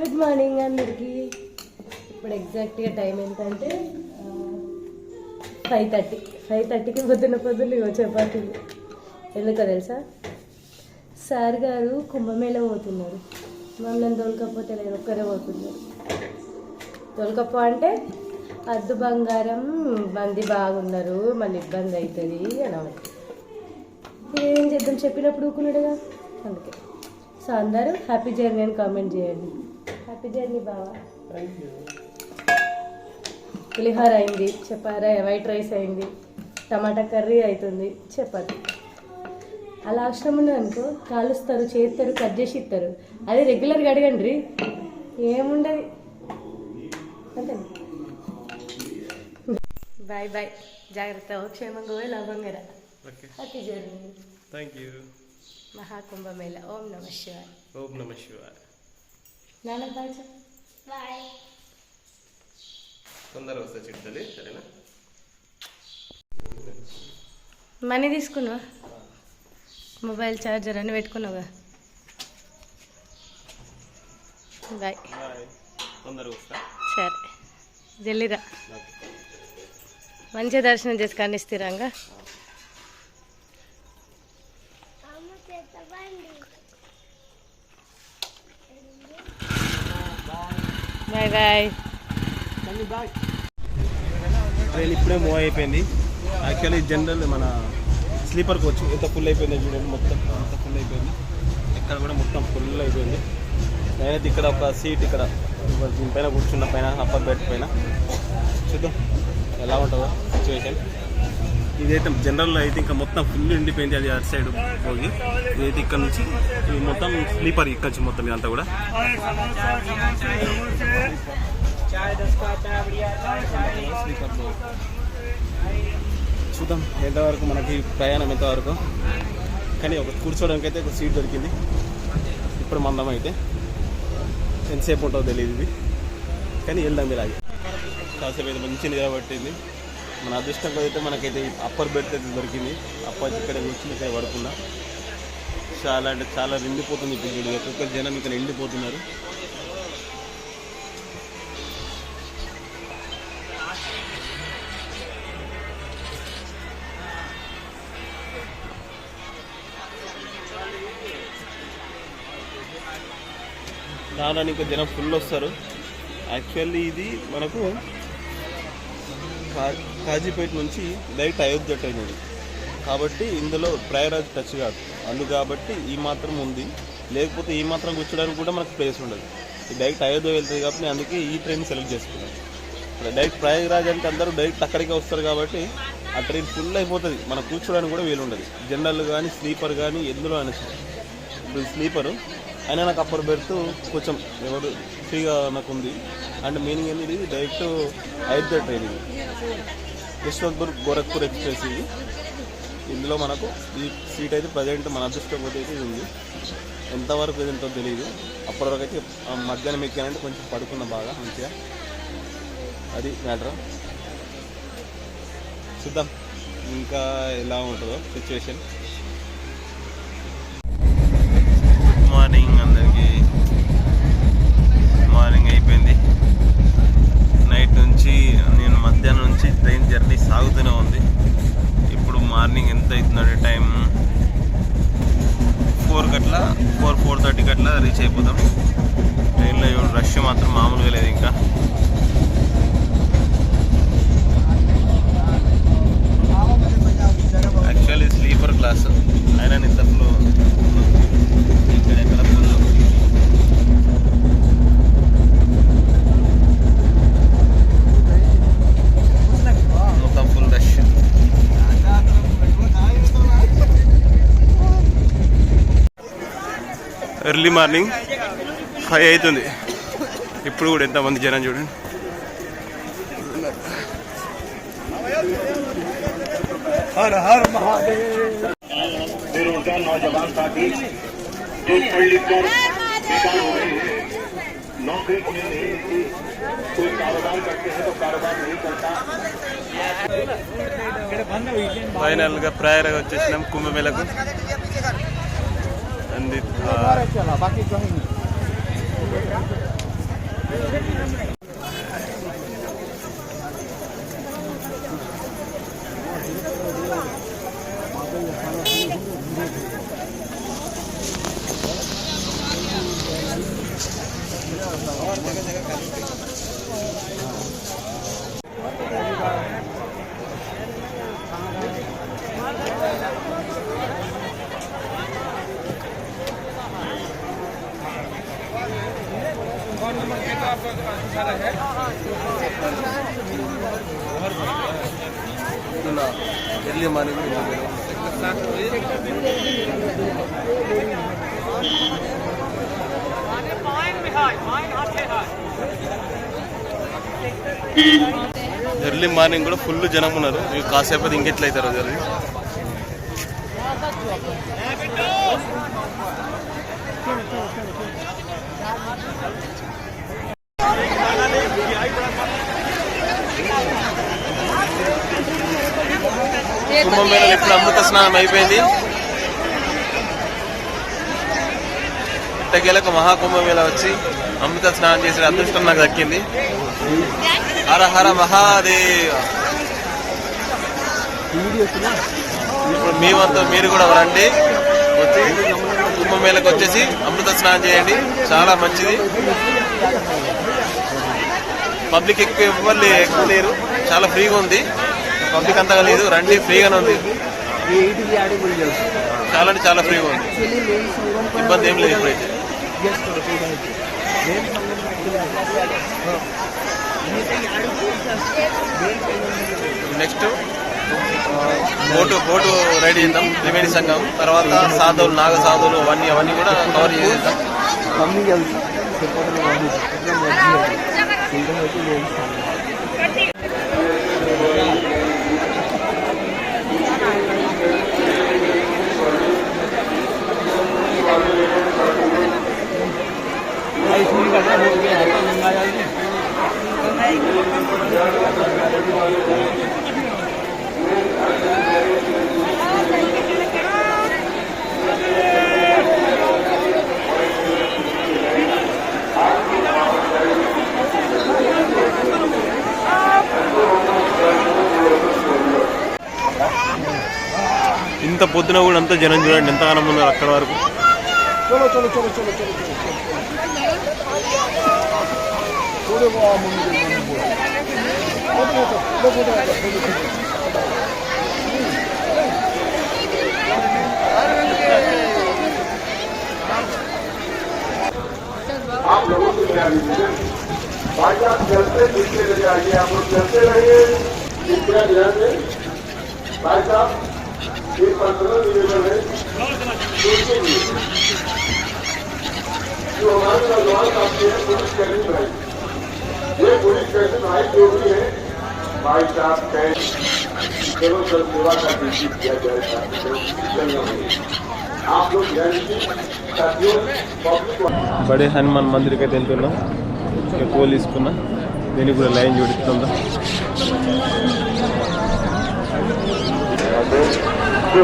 Good morning అందరికీ. ఇప్పుడు ఎగ్జాక్ట్గా టైం ఏంటంటే ఫైవ్ థర్టీ ఫైవ్ థర్టీకి పొద్దున్న పొద్దున్న ఇవో చపాతీలు ఎందుకో తెలుసా? సార్ గారు కుంభమేళ పోతున్నారు. మమ్మల్ని తోలుకపోతే లేదు ఒక్కరే పోతున్నారు తోలుకపో అంటే అద్దు బంగారం మంది బాగున్నారు మళ్ళీ ఇబ్బంది అవుతుంది అని ఏం చేద్దాం? చెప్పినప్పుడు ఊకున్నాడుగా? అందుకే. సో అందరూ హ్యాపీ జర్నీ అని కామెంట్ చేయండి. హ్యాపీ జర్నీ బావా. పులిహోర అయింది చపారా వైట్ రైస్ అయింది టమాటా కర్రీ అవుతుంది చపాతి అలా అవసరం ఉన్నది అనుకో కాలుస్తారు చేస్తారు కట్ చేసి ఇస్తారు. అదే రెగ్యులర్గా అడగండి. ఏముండదు? అంతే. బాయ్ బాయ్ జాగ్రత్త క్షేమంగా పోయి okay happy journey thank you Mahakumbh Mela. ఓం నమ శివాయ. ఓం నమ శివాయ. బాయ్ చెప్పు. తొందరగా వస్తే చిట్టది సరేనా? మనీ తీసుకున్నావా? మొబైల్ ఛార్జర్ అని పెట్టుకున్నావుగా. బాయ్ బాయ్ సరే. జల్లిరా. మంచిగా దర్శనం చేసి కనిస్తారంగా బాయ్ బాయ్ ట్రైన్ ఇప్పుడే మూవ్ అయిపోయింది. యాక్చువల్లీ జనరల్ మన స్లీపర్ కోచ్ ఎంత ఫుల్ అయిపోయిందో చూడండి. మొత్తం అంత ఫుల్ అయిపోయింది. ఇక్కడ కూడా మొత్తం ఫుల్ అయిపోయింది. నేనైతే ఇక్కడ ఒక సీట్ ఇక్కడ. దీనిపైన కూర్చున్న పైన అప్పర్ బెడ్ పైన. చూద్దాం. ఎలా ఉంటుందో సిచ్యువేషన్ ఇదైతే జనరల్ అయితే ఇంకా మొత్తం ఫుల్ ఎండిపోయింది అది అటు సైడ్ పోగి ఇదైతే ఇక్కడ నుంచి ఇది మొత్తం స్లీపర్ ఇక్కడ నుంచి మొత్తం ఇదంతా కూడా. స్లీపర్ చూద్దాం ఎంతవరకు మనకి ప్రయాణం ఎంతవరకు. కానీ ఒక కూర్చోవడానికి అయితే ఒక సీట్ దొరికింది. ఇప్పుడు మందం అయితే. ఎంతసేపు ఉంటుందో తెలియదు ఇది. కానీ వెళ్దాం ఇలాగే. కాసేపు అయితే మంచి నిద్ర పట్టింది మన అదృష్టం అయితే మనకైతే అప్పర్ బెడ్ అయితే దొరికింది. అప్పర్ ఇక్కడ వచ్చినట్టే పడుకున్నా. చాలా అంటే చాలా నిండిపోతుంది ఇప్పుడు ఒక్కొక్క జనం ఇక్కడ ఎండిపోతున్నారు దానిలో జనం ఫుల్ వస్తారు. యాక్చువల్లీ ఇది మనకు కా- కాజీపేట నుంచి డైరెక్ట్ అయోధ్య ట్రైన్ ఇది కాబట్టి ఇందులో ప్రయారాజ్ టచ్ కాదు. అందు కాబట్టి ఈ మాత్రం ఉంది. లేకపోతే ఈ మాత్రం కూర్చోడానికి కూడా మనకు ప్లేస్ ఉండదు. డైరెక్ట్ అయోధ్య వెళ్తుంది కాబట్టి అందుకే ఈ ట్రైన్ సెలెక్ట్ చేసుకున్నాను డైరెక్ట్ ప్రయాగరాజ్ అంటే అందరూ డైరెక్ట్ అక్కడికే వస్తారు కాబట్టి ఆ ట్రైన్ ఫుల్ అయిపోతుంది. మనం కూర్చోడానికి కూడా వీలు ఉండదు జనరల్ కానీ స్లీపర్ కానీ ఎందులో అనేసి ఇప్పుడు స్లీపరు అయినా నాకు అప్పుడు బెర్త్ కొంచెం ఎవరు ఫ్రీగా నాకు ఉంది. అండ్ మీనింగ్ ఏంది? ఇది డైరెక్ట్ అయోధ్య ట్రైన్ ఇది యశ్వంత్పూర్ గోరఖ్పూర్ ఎక్స్ప్రెస్ ఇది. ఇందులో మనకు ఈ సీట్ అయితే ప్రజెంట్ మన అదృష్టం అయితే ఇది ఉంది. ఎంతవరకు ఎంతో తెలియదు అప్పటి వరకు అయితే మధ్యాహ్నం ఎక్కానంటే కొంచెం పడుకున్న బాగా మంచిగా. అది మ్యాటర్ చూద్దాం. ఇంకా ఎలా ఉంటుందో సిచ్యువేషన్ ఎంత టైం ఫోర్ గట్ల ఫోర్ ఫోర్ థర్టీ గట్ల రీచ్ అయిపోతాం ట్రైన్లో రష్ మాత్రం మామూలుగా లేదు ఇంకా యాక్చువల్లీ స్లీపర్ క్లాస్ అయినా ఇంత ఫ్లో ఇక్కడ ఎక్కడ ఫుల్ మొత్తం full rush early morning five అవుతుంది ఇప్పుడు కూడా ఎంతమంది జనం చూడండి फिर उनका नौजवान साथी जो पढ़ लिख कर बेकार हो रहे हैं नौकरी उन्हें नहीं मिलती कोई कारोबार करते हैं तो कारोबार नहीं करता ఫైనల్ గా ప్రయర్ వచ్చేసినాం కుంభమేళకు বাকি ఎర్లీ మార్నింగ్ కూడా ఫుల్ జనం ఉన్నారు. ఇక కాసేపు ఇంకెట్లయితారు జరి జరిగి కుంభమేళలో ఇప్పుడు అమృత స్నానం అయిపోయింది. ఇట్టకేలకు మహాకుంభమేళ వచ్చి అమృత స్నానం చేసే అదృష్టం నాకు దక్కింది. హర హర మహాదేవ. ఇప్పుడు మీ వంతు మీరు కూడా రండి. వచ్చి కుంభమేళకు వచ్చేసి అమృత స్నానం చేయండి. చాలా మంచిది. పబ్లిక్ ఎక్కువ ఇవ్వాలి ఎక్కువ లేరు. చాలా ఫ్రీగా ఉంది. పబ్లిక్ అంతగా లేదు. రండి ఫ్రీగానే ఉంది. చాలా అంటే చాలా ఫ్రీగా ఉంది. ఇబ్బంది ఏం లేదు ఇప్పుడైతే. నెక్స్ట్ బోటు బోటు రైడ్ చేద్దాం. త్రివేణి సంఘం. తర్వాత సాధువులు నాగ సాధువులు అవన్నీ అవన్నీ కూడా కవర్ చేద్దాం ఇంత పొద్దున కూడా అంత జనం చూడండి ఎంతగానో ఉన్నారు అక్కడ వరకు. చలో చలో చలో చలో చలో చలో आप लोगों को क्या भाई आप चलते पीछे ले जाइए आप लोग चलते रहिए कृपया ध्यान दें भाई साहब एक पंद्रह निवेदन है जो हमारे नौजवान साथी हैं पुलिस कर्मी भाई ये पुलिस कर्मी भाई जो भी है भाई साहब कहें केवल जल सेवा का ड्यूटी किया जाए आप लोग ध्यान दीजिए साथियों पब्लिक బడే హనుమాన్ మందిర్కి అయితే వెళ్తున్నాం ఇక కోల్ తీసుకున్నా దీనికి కూడా లైన్ చూడిస్తుందా जो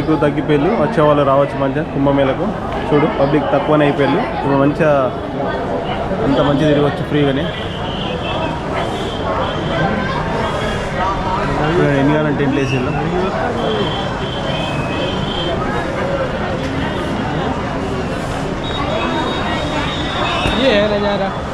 పబ్లిక్ తగ్గిపోయి వచ్చేవాళ్ళు రావచ్చు మంచిగా కుంభమేళకు. చూడు పబ్లిక్ తక్కువనే అయిపోయి ఇప్పుడు మంచిగా అంత మంచి తిరగచ్చు ఫ్రీగానే. ఎన్ని కాలం కావాలంటే టెంట్లు వేసిండు आप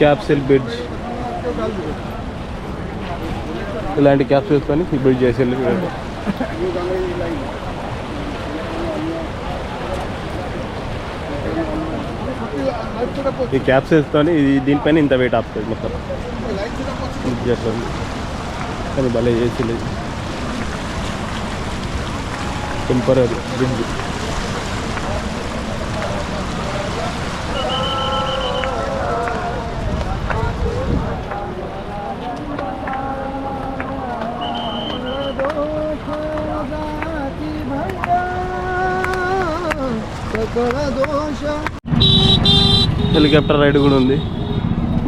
క్యాప్సిల్ బ్రిడ్జ్. ఇలాంటి క్యాప్స్ వేసుకొని ఈ బ్రిడ్జ్ చేసి వెళ్ళి ఈ క్యాప్స్ వేసుకొని ఇది దీనిపైన ఇంత వెయిట్ ఆపుతుంది మొత్తం. ఇది చేస్తుంది. కానీ భలే చేసి టెంపరీ బ్రిడ్జ్. హెలికాప్టర్ రైడ్ కూడా ఉంది.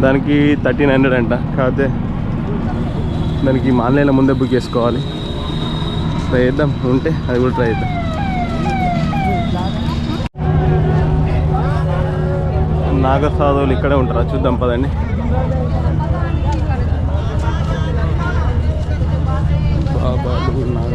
దానికి థర్టీన్ హండ్రెడ్ అంట. కాకపోతే దానికి ఆన్లైన్లో ముందే బుక్ చేసుకోవాలి. ట్రై చేద్దాం. ఉంటే అది కూడా ట్రై చేద్దాం. నాగసాధువులు ఇక్కడే ఉంటారా? చూద్దాం పదండి. బాబాలు నాగ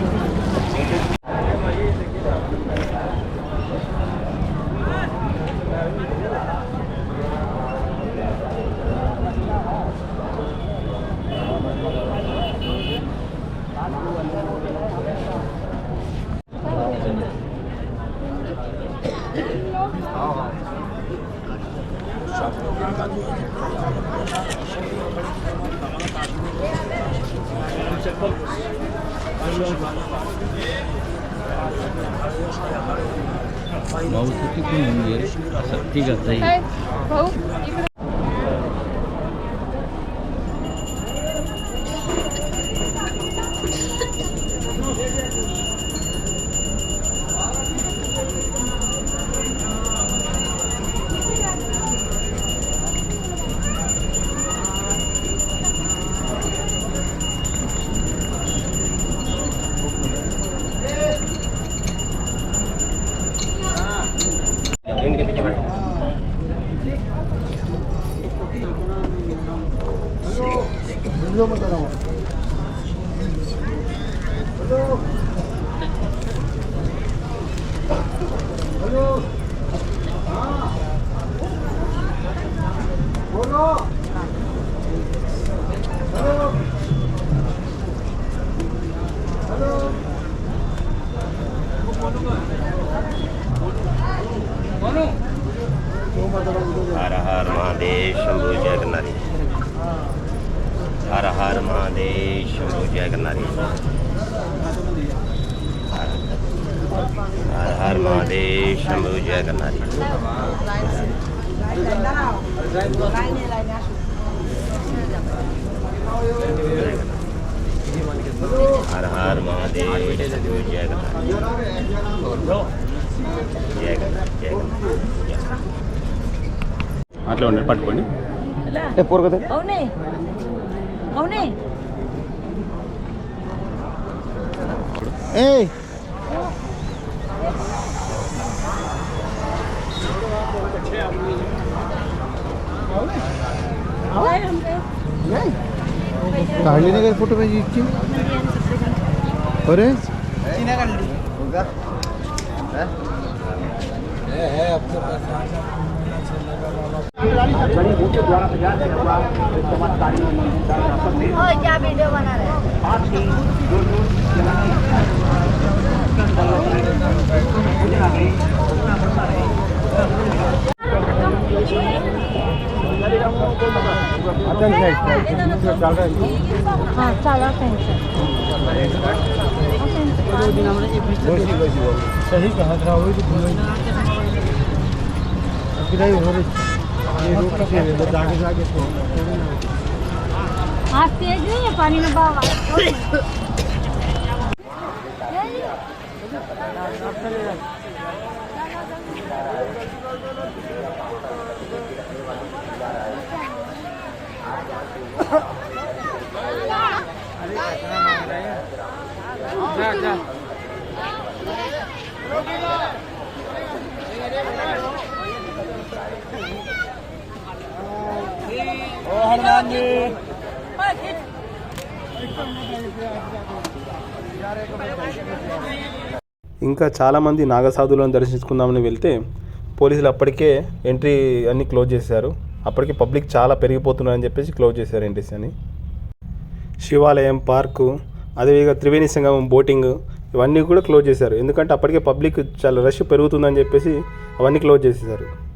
भाऊ किती घेऊन येईल ठीक आहे भाऊ హర హర మహాదేవ్ అట్లా ఉండే పట్టుకోండి ఎప్పుడు కదా అవునే అవునే ఏ అవునే అవునా काढली नाही काय फ़ोटो पाहिजे इतकी अरे सही कहा था वही तो नहीं हो रही ये रोक के जाके जाके आज तेज नहीं है पानी में बाबा ఇంకా చాలామంది నాగసాధువులను దర్శించుకుందామని వెళ్తే పోలీసులు అప్పటికే ఎంట్రీ అన్ని క్లోజ్ చేశారు. అప్పటికే పబ్లిక్ చాలా పెరిగిపోతున్నారని చెప్పేసి క్లోజ్ చేశారు ఎంట్రీస్ అని శివాలయం పార్కు అదేవిధంగా త్రివేణి సంగమం బోటింగ్ ఇవన్నీ కూడా క్లోజ్ చేశారు. ఎందుకంటే అప్పటికే పబ్లిక్ చాలా రష్ పెరుగుతుందని చెప్పేసి అవన్నీ క్లోజ్ చేసేసారు